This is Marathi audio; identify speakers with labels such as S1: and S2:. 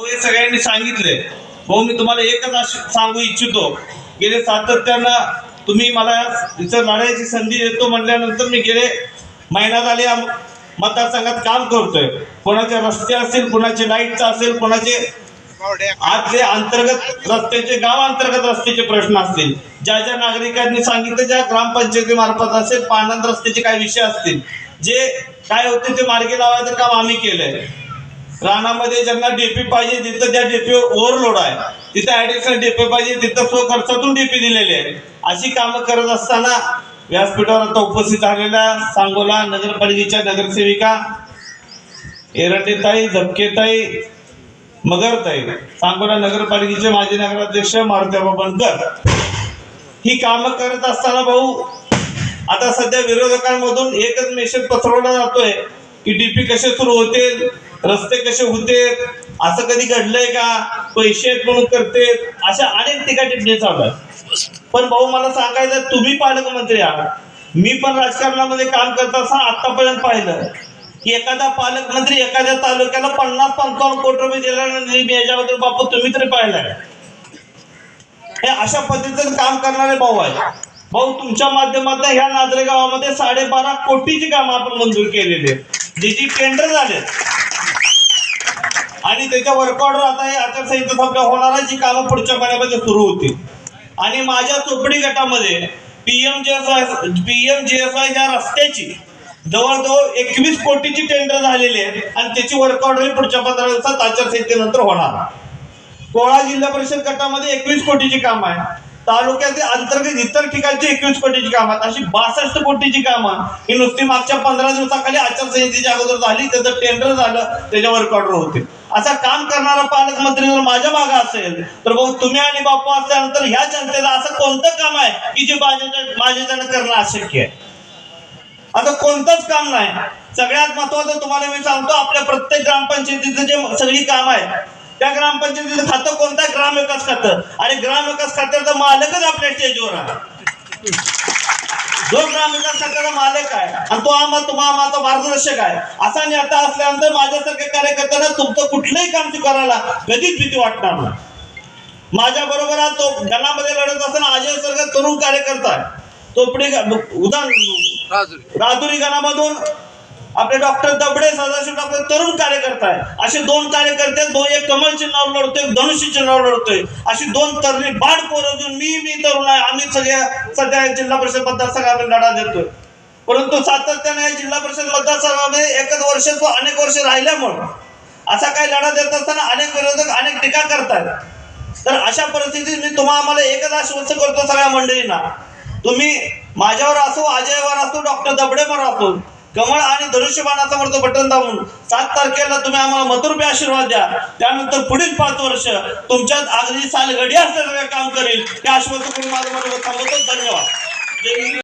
S1: हो, हे सगळ्यांनी सांगितले भाऊ हो, मी तुम्हाला एकच सांगू इच्छितो. गेले सातत्यानं तुम्ही मला इथं लढायची संधी देतो म्हटल्यानंतर मी गेले महिना झाले या मतदारसंघात काम करतोय. कोणाचे रस्ते असतील कोणाचे लाईटचं असेल कोणाचे आज जे अंतर्गत रस्त्याचे गाव अंतर्गत रस्त्याचे प्रश्न असतील. ज्या ज्या नागरिकांनी सांगितलं ज्या ग्रामपंचायतीमार्फत असेल पाणंद रस्त्याचे काही विषय असतील. जे काय होते ते मार्गी लावायचं काम आम्ही केलंय. रानामध्ये ज्यांना डीपी पाहिजे तिथं त्या डीपी ओव्हरलोड आहे. तिथं ऍडिशनल डीपी पाहिजे तिथं स्व खर्चातून डीपी दिलेली आहे. अशी कामं करत असताना व्यासपीठावर आता उपस्थित झालेल्या सांगोला नगरपालिकेच्या नगरसेविका एरटेताई झपकेताई मगरताई सांगोला नगरपालिकेचे माजी नगराध्यक्ष मारुत्याबा बनकर ही कामं करत असताना भाऊ आता सध्या विरोधकांमधून एकच मेसेज पसरवला जातोय की डीपी कसे सुरू होते रस्ते कसे होते? असं कधी घडलंय का? पैसे आहेत म्हणून करते अशा अनेक टीका टिप्पणी चालू आहेत. पण भाऊ मला सांगायचं तुम्ही पालकमंत्री आहात. मी पण राजकारणामध्ये काम करत असताना आतापर्यंत पाहिलं. की एखादा पालकमंत्री एखाद्या तालुक्याला पन्नास पंचावन्न कोटी रुपये दिला याच्याबद्दल बापू तुम्ही तरी पाहिलाय. हे अशा पद्धतीचं काम करणारे भाऊ आहेत. भाऊ तुमच्या माध्यमातून ह्या नादरे गावामध्ये साडेबारा कोटीची कामं आपण मंजूर केलेली आहेत. जी जी टेंडर झालेत. आणि त्याच्यावर वर्क ऑर्डर आता हे आचारसंहिता संपल्या आहे जी कामं पुढच्या महिन्यामध्ये सुरू होतील. आणि माझ्या चोपडी गटामध्ये PM J S I PM J S I या रस्त्याची जवळजवळ एकवीस कोटीची टेंडर झालेली आहे आणि त्याची वर्क ऑर्डर पुढच्या पंधरा दिवसात आचारसंहितेनंतर होणार. कोळा जिल्हा परिषद गटामध्ये एकवीस कोटीची काम आहे तालुक्यातील अंतर्गत इतर ठिकाणची एकवीस कोटीची कामं आहेत. अशी बासष्ट कोटीची कामं ही नुसती मागच्या पंधरा दिवसाखाली आचारसंहितेच्या अगोदर झाली त्याचं टेंडर झालं त्याच्यावर ऑर्डर होते. असा काम करणारा पालकमंत्री जर माझ्या मागे असेल तर भाऊ तुम्ही आणि बाप्पा असल्यानंतर ह्या जनतेला असं कोणतं काम आहे की जे माझ्या जण करणं अशक्य आहे? आता कोणतंच काम नाही. सगळ्यात महत्वाचं तुम्हाला मी सांगतो आपल्या प्रत्येक ग्रामपंचायतीचं जे सगळी काम आहे त्या ग्रामपंचायतीचं खातं कोणतं? आहे? ग्रामविकास खातं. आणि ग्रामविकास खात्याचा मालकच आपल्या स्टेजवर आहे. जो ग्रामविकास खात्याचा मालक आहे आणि तो आम्हाला तुम्हाला माझा मार्गदर्शक आहे. असा नेता असल्यानंतर माझ्यासारख्या कार्यकर्त्यांना तुमचं कुठलंही काम स्वीकारायला कधीच भीती वाटणार नाही. माझ्या बरोबर आज तो गणामध्ये लढत असताना अजय सरकार तरुण कार्यकर्ता आहे. चोपडी उदाहरण राजुरी. गणामधून आपले डॉक्टर दबडे सदाशिव डॉक्टर तरुण कार्यकर्ता आहे असे दोन कार्यकर्ते दोन एक कमल चिन्हावर लढतोय धनुष्य चिन्हावर लढतोय. अशी दोन तरुणी बाड पोरं घेऊन मी मी तरुण आहे. आम्ही सगळ्या सध्या जिल्हा परिषद मतदारसंघामध्ये लढा देतोय. परंतु सातत्याने या जिल्हा परिषद मतदारसंघामध्ये एकच वर्ष तो अनेक वर्ष राहिल्यामुळं असा काही लढा देत असताना अनेक विरोधक अनेक टीका करतात तर अशा परिस्थितीत मी तुम्हा आम्हाला एकच आश्वस्त करतो सगळ्या मंडळींना. तुम्ही माझ्यावर असो अजयवर असो डॉक्टर दबडेवर असो कमळ आणि धनुष्यबाणाचा वरतो बटन दाबून सात तारखेला तुम्ही आम्हाला मतरुपी आशीर्वाद द्या. त्यानंतर पुढील पाच वर्ष तुमच्यात अगदी सालगडी असल्याचं काम करेल. हे आश्वासन माझं म्हणून थांबवतो धन्यवाद.